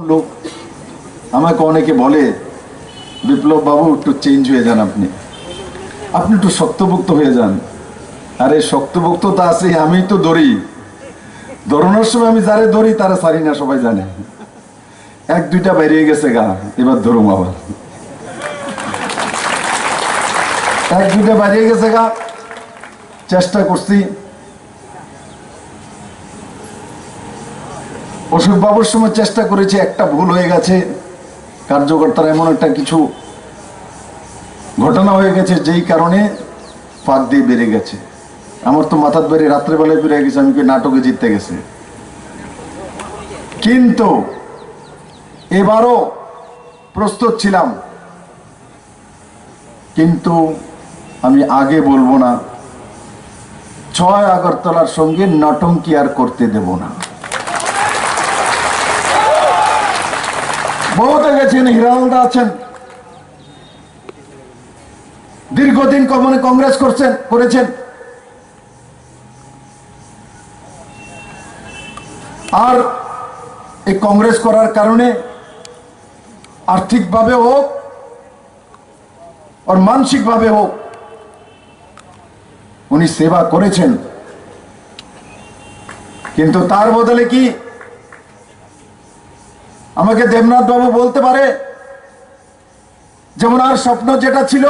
লোক। আমাকে অনেকে বলে, বিপ্লব বাবু, একটু চেঞ্জ হয়ে যান আপনি। আপনি একটু শক্তভুক্ত হয়ে যান। আরে, শক্তভুক্ত তো আছে আমি তো দড়ি। দৌড়ানোর সময় আমি যারে দড়ি, তারা সারি না, সবাই জানে। এক, দুইটা বেরিয়ে গেছে গা, এবার ধরুম আবার। এক, দুইটা বেরিয়ে গেছে গা, চেষ্টা করছি। অশোক বাবুর সময় চেষ্টা করেছি, একটা ভুল হয়ে গেছে। কার্যকর্তার এমন একটা কিছু ঘটনা হয়ে গেছে, যেই কারণে ফাঁক দিয়ে বেড়ে গেছে। আমার তো মাথার বাড়ি রাত্রেবেলায় বেড়ে গেছে, আমি নাটকে জিততে গেছে। কিন্তু এবারও প্রস্তুত ছিলাম। কিন্তু আমি আগে বলব না, ছয় আগরতলার সঙ্গে নটঙ্কি আর করতে দেব না। বহুতে গেছেন হিরালদা আছেন। দীর্ঘদিন কমনে কংগ্রেস করছেন, করেছেন। আর এই কংগ্রেস করার কারণে আর্থিকভাবে হোক, আর মানসিকভাবে হোক, উনি সেবা করেছেন। কিন্তু তার বদলে কি আমাকে দেবনাথ বাবু বলতে পারে, যেমন আর স্বপ্ন যেটা ছিল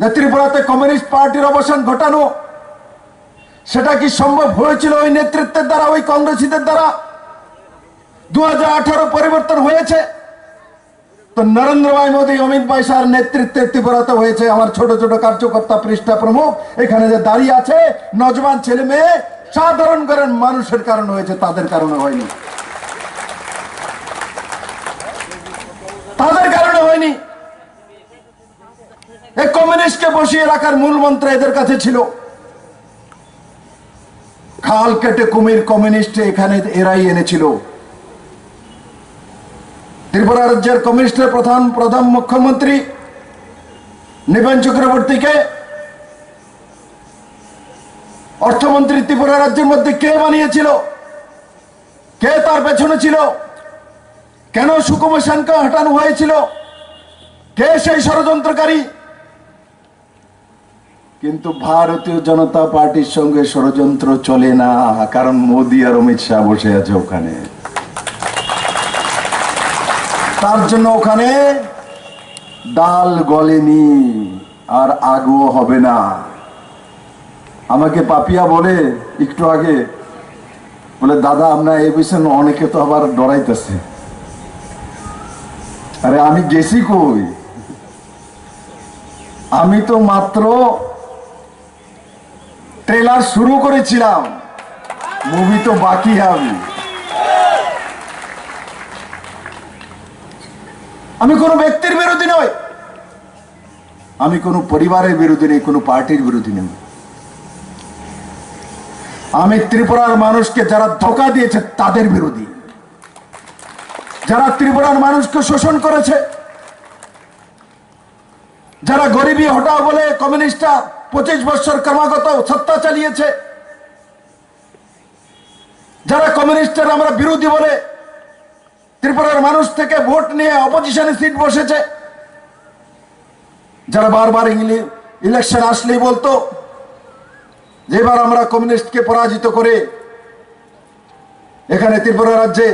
যে ত্রিপুরাতে কমিউনিস্ট পার্টির অবসান ঘটানো, সেটা কি সম্ভব হয়েছিল ওই নেতৃত্বের দ্বারা, ওই কংগ্রেসীদের দ্বারা? দু হাজার আঠারো পরিবর্তন হয়েছে। তো নরেন্দ্র ভাই মোদী, অমিত ভাই শাহর নেতৃত্বে ত্রিপুরাতে হয়েছে আমার ছোট ছোট কার্যকর্তা পৃষ্ঠা প্রমুখ। এখানে যে দাঁড়িয়ে আছে নজওয়ান ছেলে মেয়ে, সাধারণ করেন মানুষের কারণে হয়েছে, তাদের কারণে হয়নি। তাদের কারণে হয়নি। কমিউনিস্টকে বসিয়ে রাখার মূল মন্ত্র এদের কাছে ছিল, খাল কেটে কুমির কমিউনিস্ট এখানে এরাই এনেছিল। ত্রিপুরা রাজ্যের কমিউনিস্টের প্রধান প্রধান মুখ্যমন্ত্রী নিবেন চক্রবর্তীকে, অর্থমন্ত্রী ত্রিপুরা রাজ্যের মধ্যে কে বানিয়েছিল? কে তার পেছনে ছিল? কেন সুকুমার সেনকে হটানো হয়েছিল? কে সেই ষড়যন্ত্রকারী? কিন্তু ভারতীয় জনতা পার্টির সঙ্গে ষড়যন্ত্র চলে না, কারণ মোদী আর অমিত শাহ বসে আছে ওখানে। তার জন্য ওখানে ডাল গলেনি, আর আগুও হবে না। আমাকে পাপিয়া বলে একটু আগে, বলে, দাদা, আমরা এই বিষয়ে অনেকে তো আবার ডরাইতেছে। আরে আমি গেছি কই? আমি তো মাত্র ট্রেলার শুরু করেছিলাম। মুভি তো বাকি হবে। আমি কোনো ব্যক্তির বিরোধী নই। আমি কোনো পরিবারের বিরোধী নেই, কোনো পার্টির বিরোধী নেই। আমি ত্রিপুরার মানুষকে যারা ধোকা দিয়েছে তাদের বিরোধী। যারা ত্রিপুরার মানুষকে শোষণ করেছে, যারা গরিবী হটাও বলে কমিউনিস্টরা পঁচিশ বছর ক্রমাগত সত্তা চালিয়েছে, যারা কমিউনিস্টের আমরা বিরোধী বলে ত্রিপুরার মানুষ থেকে ভোট নিয়ে অপোজিশনে সিট বসেছে, যারা বারবার ইলেকশন আসলেই বলতো যে এবার আমরা কমিউনিস্টকে পরাজিত করে এখানে ত্রিপুরা রাজ্যে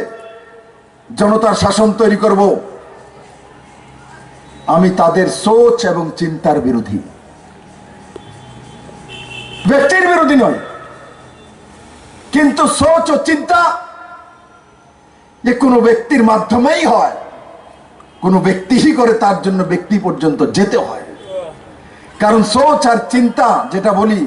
জনতার শাসন তৈরি করব। আমি তাদের সোচ এবং চিন্তার বিরোধী। ব্যক্তির বিরোধী নয়, কিন্তু সোচ ও চিন্তা যে কোনো ব্যক্তির মাধ্যমেই হয়, কোনো ব্যক্তিই করে তার জন্য ব্যক্তি পর্যন্ত যেতে হয়। কারণ সোচ আর চিন্তা, যেটা বলি